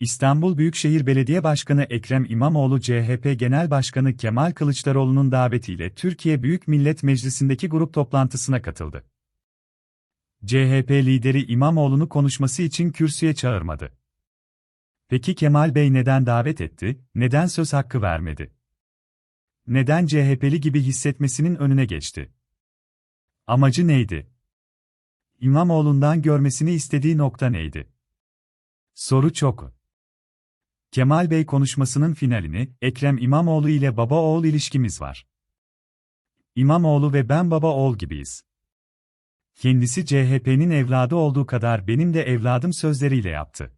İstanbul Büyükşehir Belediye Başkanı Ekrem İmamoğlu CHP Genel Başkanı Kemal Kılıçdaroğlu'nun davetiyle Türkiye Büyük Millet Meclisi'ndeki grup toplantısına katıldı. CHP lideri İmamoğlu'nu konuşması için kürsüye çağırmadı. Peki Kemal Bey neden davet etti, neden söz hakkı vermedi? Neden CHP'li gibi hissetmesinin önüne geçti? Amacı neydi? İmamoğlu'ndan görmesini istediği nokta neydi? Soru çok. Kemal Bey konuşmasının finalini, Ekrem İmamoğlu ile baba-oğul ilişkimiz var. İmamoğlu ve ben baba-oğul gibiyiz. Kendisi CHP'nin evladı olduğu kadar benim de evladım sözleriyle yaptı.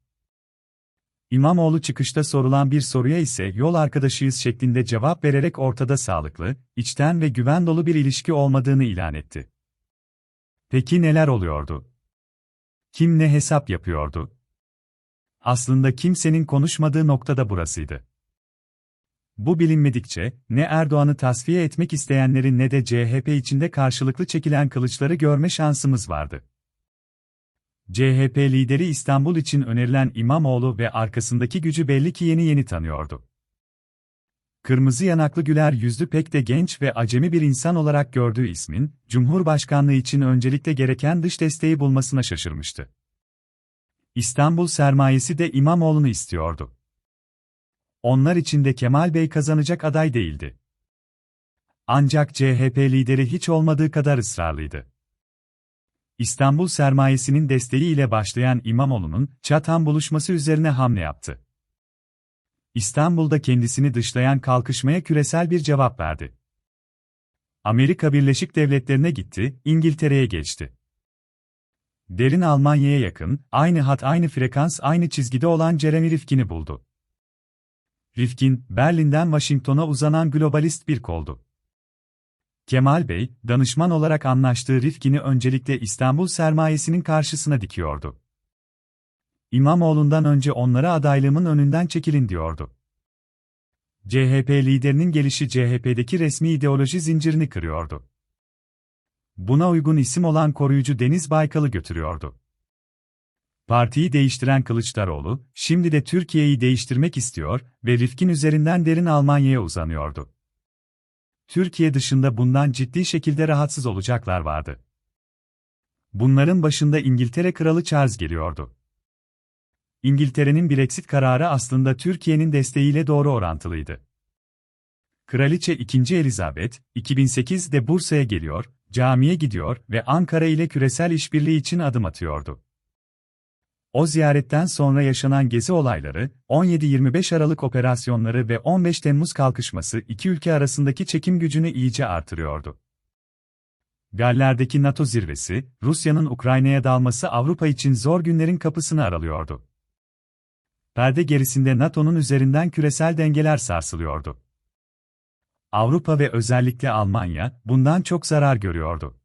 İmamoğlu çıkışta sorulan bir soruya ise yol arkadaşıyız şeklinde cevap vererek ortada sağlıklı, içten ve güven dolu bir ilişki olmadığını ilan etti. Peki neler oluyordu? Kim ne hesap yapıyordu? Aslında kimsenin konuşmadığı nokta da burasıydı. Bu bilinmedikçe, ne Erdoğan'ı tasfiye etmek isteyenlerin ne de CHP içinde karşılıklı çekilen kılıçları görme şansımız vardı. CHP lideri İstanbul için önerilen İmamoğlu ve arkasındaki gücü belli ki yeni yeni tanıyordu. Kırmızı yanaklı güler yüzlü pek de genç ve acemi bir insan olarak gördüğü ismin, Cumhurbaşkanlığı için öncelikle gereken dış desteği bulmasına şaşırmıştı. İstanbul sermayesi de İmamoğlu'nu istiyordu. Onlar için de Kemal Bey kazanacak aday değildi. Ancak CHP lideri hiç olmadığı kadar ısrarlıydı. İstanbul sermayesinin desteğiyle başlayan İmamoğlu'nun Çatam buluşması üzerine hamle yaptı. İstanbul'da kendisini dışlayan kalkışmaya küresel bir cevap verdi. Amerika Birleşik Devletleri'ne gitti, İngiltere'ye geçti. Derin Almanya'ya yakın, aynı hat aynı frekans aynı çizgide olan Jeremy Rifkin'i buldu. Rifkin, Berlin'den Washington'a uzanan globalist bir koldu. Kemal Bey, danışman olarak anlaştığı Rifkin'i öncelikle İstanbul sermayesinin karşısına dikiyordu. İmamoğlu'ndan önce onlara adaylığımın önünden çekilin diyordu. CHP liderinin gelişi CHP'deki resmi ideoloji zincirini kırıyordu. Buna uygun isim olan koruyucu Deniz Baykal'ı götürüyordu. Partiyi değiştiren Kılıçdaroğlu, şimdi de Türkiye'yi değiştirmek istiyor ve Rifkin üzerinden derin Almanya'ya uzanıyordu. Türkiye dışında bundan ciddi şekilde rahatsız olacaklar vardı. Bunların başında İngiltere Kralı Charles geliyordu. İngiltere'nin Brexit kararı aslında Türkiye'nin desteğiyle doğru orantılıydı. Kraliçe 2. Elizabeth, 2008'de Bursa'ya geliyor, camiye gidiyor ve Ankara ile küresel işbirliği için adım atıyordu. O ziyaretten sonra yaşanan gezi olayları, 17-25 Aralık operasyonları ve 15 Temmuz kalkışması iki ülke arasındaki çekim gücünü iyice artırıyordu. Galler'deki NATO zirvesi, Rusya'nın Ukrayna'ya dalması Avrupa için zor günlerin kapısını aralıyordu. Perde gerisinde NATO'nun üzerinden küresel dengeler sarsılıyordu. Avrupa ve özellikle Almanya, bundan çok zarar görüyordu.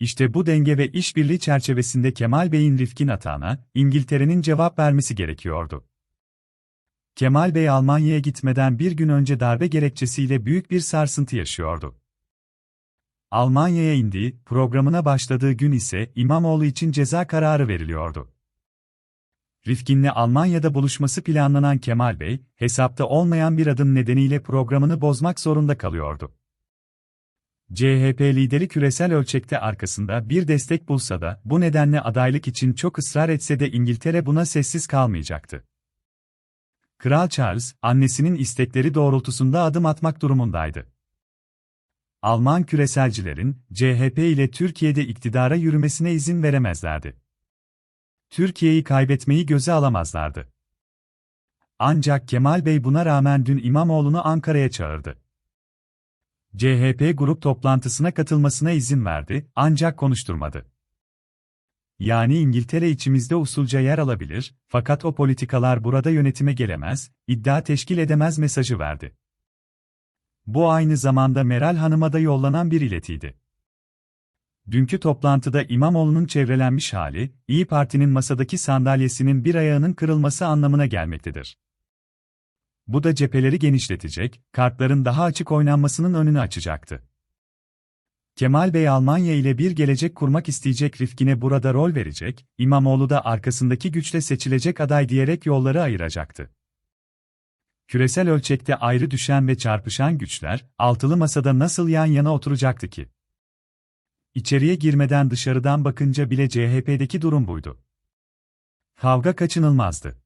İşte bu denge ve işbirliği çerçevesinde Kemal Bey'in Rifkin atağına, İngiltere'nin cevap vermesi gerekiyordu. Kemal Bey Almanya'ya gitmeden bir gün önce darbe gerekçesiyle büyük bir sarsıntı yaşıyordu. Almanya'ya indiği, programına başladığı gün ise İmamoğlu için ceza kararı veriliyordu. Rifkin'le Almanya'da buluşması planlanan Kemal Bey, hesapta olmayan bir adım nedeniyle programını bozmak zorunda kalıyordu. CHP lideri küresel ölçekte arkasında bir destek bulsa da bu nedenle adaylık için çok ısrar etse de İngiltere buna sessiz kalmayacaktı. Kral Charles, annesinin istekleri doğrultusunda adım atmak durumundaydı. Alman küreselcilerin CHP ile Türkiye'de iktidara yürümesine izin veremezlerdi. Türkiye'yi kaybetmeyi göze alamazlardı. Ancak Kemal Bey buna rağmen dün İmamoğlu'nu Ankara'ya çağırdı. CHP grup toplantısına katılmasına izin verdi, ancak konuşturmadı. Yani İngiltere içimizde usulca yer alabilir, fakat o politikalar burada yönetime gelemez, iddia teşkil edemez mesajı verdi. Bu aynı zamanda Meral Hanım'a da yollanan bir iletiydi. Dünkü toplantıda İmamoğlu'nun çevrelenmiş hali, İyi Parti'nin masadaki sandalyesinin bir ayağının kırılması anlamına gelmektedir. Bu da cepheleri genişletecek, kartların daha açık oynanmasının önünü açacaktı. Kemal Bey Almanya ile bir gelecek kurmak isteyecek Rifkin'e burada rol verecek, İmamoğlu da arkasındaki güçle seçilecek aday diyerek yolları ayıracaktı. Küresel ölçekte ayrı düşen ve çarpışan güçler, altılı masada nasıl yan yana oturacaktı ki? İçeriye girmeden dışarıdan bakınca bile CHP'deki durum buydu. Kavga kaçınılmazdı.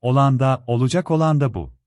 Olan da, olacak olan da bu.